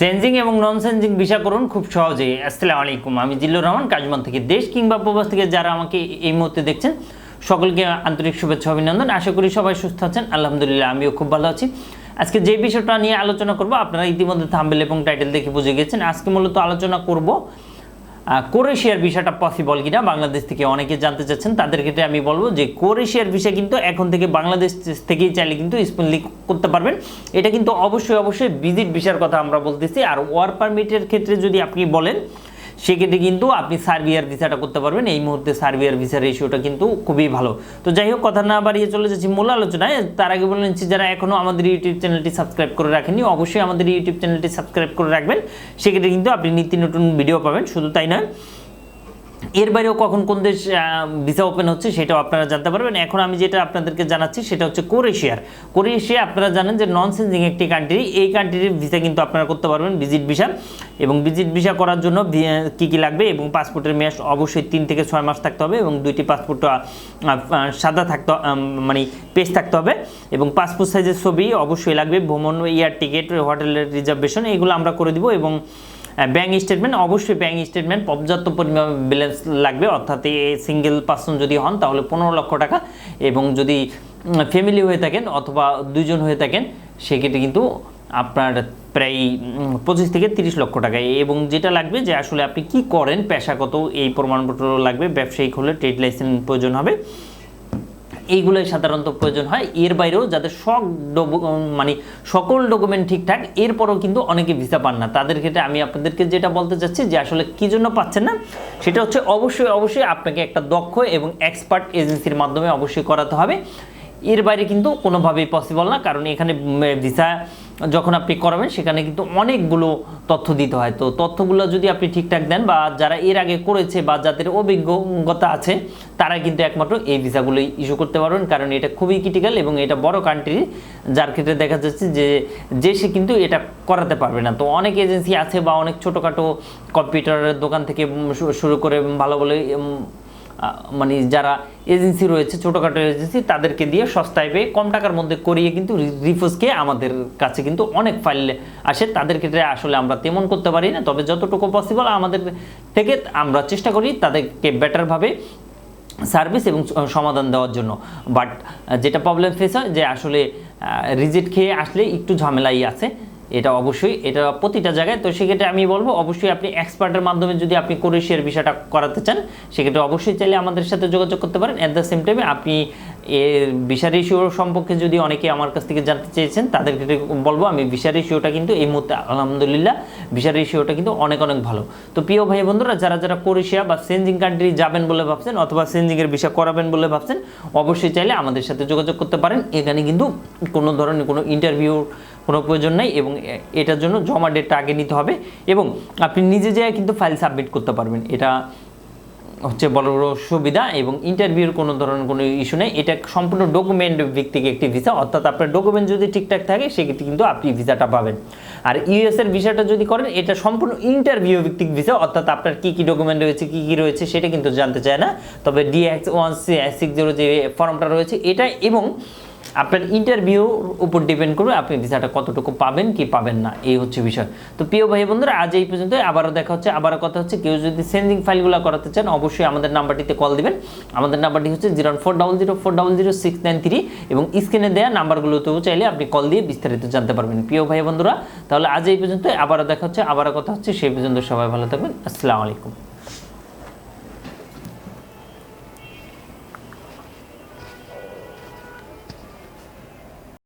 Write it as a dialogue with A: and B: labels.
A: Sensing এবং নন sensing visa করুন খুব সহজে আসসালামু আলাইকুম, আমি জিল্লুর রহমান কাজমান থেকে দেশ কিংবা প্রবাস থেকে যারা আমাকে এই মুহূর্তে দেখছেন, সকলকে আন্তরিক শুভেচ্ছা, অভিনন্দন। আশা করি সবাই সুস্থ আছেন, আলহামদুলিল্লাহ আমিও খুব ভালো আছি। আজকে যে বিষয়টা নিয়ে আলোচনা করব, আপনারা ইতিমধ্যে থাম্বেল এবং টাইটেল দেখে বুঝে গেছেন। আজকে মূলত আলোচনা করব ক্রোয়েশিয়ার ভিসাটা পসিবল কিনা বাংলাদেশ থেকে অনেকে জানতে চাচ্ছেন, তাদের ক্ষেত্রে আমি বলব যে কোরেশিয়ার ভিসা কিন্তু এখন থেকে বাংলাদেশ থেকেই চাইলে কিন্তু স্মুথলি করতে পারবেন। এটা কিন্তু অবশ্যই অবশ্যই ভিজিট ভিসার কথা আমরা বলতেছি। আর ওয়ার পারমিটের ক্ষেত্রে যদি আপনি বলেন সেক্ষেত্রে কিন্তু আপনি সার্বিয়ার ভিসাটা করতে পারবেন। এই মুহূর্তে সার্বিয়ার ভিসার রেশিওটা কিন্তু খুবই ভালো। তো যাই হোক, কথা না বাড়িয়ে চলে যাচ্ছি মূল আলোচনায়। তার আগে বলে নিচ্ছি, যারা এখনও আমাদের ইউটিউব চ্যানেলটি সাবস্ক্রাইব করে রাখেনি অবশ্যই আমাদের ইউটিউব চ্যানেলটি সাবস্ক্রাইব করে রাখবেন। সেক্ষেত্রে কিন্তু আপনি নিত্য নতুন ভিডিও পাবেন। শুধু তাই নয় এর বাইরেও কখন কোন দেশ ভিসা ওপেন হচ্ছে সেটাও আপনারা জানতে পারবেন। এখন আমি যেটা আপনাদেরকে জানাচ্ছি সেটা হচ্ছে কোরেশিয়ার কোরেশিয়া আপনারা জানেন যে নন সেন্সিং একটি কান্ট্রি এই কান্ট্রির ভিসা কিন্তু আপনারা করতে পারবেন ভিজিট ভিসা এবং ভিজিট ভিসা করার জন্য কি কি লাগবে? এবং পাসপোর্টের মেয়াদ অবশ্যই তিন থেকে ছয় মাস থাকতে হবে এবং দুইটি পাসপোর্ট সাদা থাকতে মানে পেজ থাকতে হবে। এবং পাসপোর্ট সাইজের ছবি অবশ্যই লাগবে। ভ্রমণ এয়ার টিকিট হোটেলের রিজার্ভেশন এগুলো আমরা করে দিব এবং ব্যাঙ্ক স্টেটমেন্ট অবশ্যই ব্যাঙ্ক স্টেটমেন্ট পর্যাপ্ত পরিমাণ ব্যালেন্স লাগবে, অর্থাৎ সিঙ্গেল পার্সন যদি হন, তাহলে পনেরো লক্ষ টাকা। এবং যদি ফ্যামিলি হয়ে থাকেন অথবা দুইজন হয়ে থাকেন, সেক্ষেত্রে কিন্তু আপনার প্রায় পঁচিশ থেকে তিরিশ লক্ষ টাকা। এবং যেটা লাগবে যে আসলে আপনি কি করেন, পেশাগত এই প্রমাণপত্র লাগবে, ব্যবসায়িক হলে ট্রেড লাইসেন্স প্রয়োজন হবে। এইগুলোই সাধারণত প্রয়োজন হয়। এর বাইরেও যাদের সব মানে সকল ডকুমেন্ট ঠিকঠাক, এরপরও কিন্তু অনেকে ভিসা পান না। তাদের ক্ষেত্রে আমি আপনাদেরকে যেটা বলতে চাচ্ছি যে আসলে কী জন্য পাচ্ছেন না, সেটা হচ্ছে অবশ্যই অবশ্যই আপনাকে একটা দক্ষ এবং এক্সপার্ট এজেন্সির মাধ্যমে অবশ্যই করাতে হবে। এর বাইরে কিন্তু কোনোভাবেই পসিবল না, কারণ এখানে ভিসা যখন আপনি করাবেন সেখানে কিন্তু অনেকগুলো তথ্য দিতে হয়। তো তথ্যগুলো যদি আপনি ঠিকঠাক দেন বা যারা এর আগে করেছে বা যাদের অভিজ্ঞতা আছে তারা কিন্তু একমাত্র এই ভিসাগুলো ইস্যু করতে পারবেন। কারণ এটা খুবই ক্রিটিক্যাল এবং এটা বড় কান্ট্রি যার ক্ষেত্রে দেখা যাচ্ছে যে যে সে কিন্তু এটা করাতে পারবে না। তো অনেক এজেন্সি আছে বা অনেক ছোটোখাটো কম্পিউটারের দোকান থেকে শুরু করে ভালো আহ, মানে যারা এজেন্সি রয়েছে, ছোটোখাটো এজেন্সি, তাদেরকে দিয়ে সস্তায় পেয়ে কম টাকার মধ্যে করিয়ে কিন্তু রিফোর্সকে আমাদের কাছে কিন্তু অনেক ফাইল আসে। তাদের ক্ষেত্রে আসলে আমরা তেমন করতে পারি না, তবে যতটুকু পসিবল আমাদের থেকে আমরা চেষ্টা করি তাদেরকে বেটারভাবে সার্ভিস এবং সমাধান দেওয়ার জন্য। বাট যেটা প্রবলেম ফেস হয় যে আসলে রিজেক্ট খেয়ে আসলে একটু ঝামেলাই আছে। এটা অবশ্যই, এটা প্রতিটা জায়গায়। তো সেক্ষেত্রে আমি বলব, অবশ্যই আপনি এক্সপার্টের মাধ্যমে যদি আপনি ক্রোয়েশিয়ার বিষয়টা করাতে চান, সেক্ষেত্রে অবশ্যই চাইলে আমাদের সাথে যোগাযোগ করতে পারেন। অ্যাট দ্য সেম টাইমে আপনি এর ভিসার ইস্যু সম্পর্কে যদি অনেকে আমার কাছ থেকে জানতে চেয়েছেন তাদের ক্ষেত্রে বলব, আমি ভিসার ইস্যুটা কিন্তু এই মুহূর্তে আলহামদুলিল্লাহ ভিসার ইস্যুটা কিন্তু অনেক অনেক ভালো। তো প্রিয় ভাই বন্ধুরা, যারা যারা ক্রোয়েশিয়া বা সেনজিং কান্ট্রি যাবেন বলে ভাবছেন অথবা সেনজিংয়ের ভিসা করাবেন বলে ভাবছেন, অবশ্যই চাইলে আমাদের সাথে যোগাযোগ করতে পারেন। এখানে কিন্তু কোনো ধরনের কোনো ইন্টারভিউ কোনো প্রয়োজন নাই এবং এটার জন্য জমা ডেটটা আগে নিতে হবে এবং আপনি নিজে যেয়ে কিন্তু ফাইল সাবমিট করতে পারবেন। এটা হচ্ছে বড় বড় সুবিধা এবং ইন্টারভিউর কোনো ধরনের কোনো ইস্যু নেই। এটা সম্পূর্ণ ডকুমেন্ট ভিত্তিক একটি ভিসা অর্থাৎ আপনার ডকুমেন্ট যদি ঠিকঠাক থাকে, সেক্ষেত্রে কিন্তু আপনি ভিসাটা পাবেন। আর ইউএস এর ভিসাটা যদি করেন, এটা সম্পূর্ণ ইন্টারভিউ ভিত্তিক ভিসা অর্থাৎ আপনার কী কী ডকুমেন্ট রয়েছে, কী কী রয়েছে, সেটা কিন্তু জানতে চায় না। তবে DX one C six zero যে ফর্মটা রয়েছে, এটা এবং আপনার ইন্টারভিউর উপর ডিপেন্ড করবে আপনি ভিসাটা কতটুকু পাবেন, কি পাবেন না, এই হচ্ছে বিষয়। তো প্রিয় ভাই বন্ধুরা আজ এই পর্যন্ত, আবারও দেখা হচ্ছে, আবারও কথা হচ্ছে। কেউ যদি সেন্ডিং ফাইলগুলো করাতে চান, অবশ্যই আমাদের নাম্বারটিতে কল দিবেন। আমাদের নাম্বারটি হচ্ছে zero four double zero four double zero six nine three এবং স্ক্রিনে দেওয়া নাম্বারগুলোতেও চাইলে আপনি কল দিয়ে বিস্তারিত জানতে পারবেন। প্রিয় ভাই বন্ধুরা তাহলে আজ এই পর্যন্ত, আবারও দেখা হচ্ছে, আবারও কথা হচ্ছে, সেই পর্যন্ত সবাই ভালো থাকবেন। আসসালামু আলাইকুম।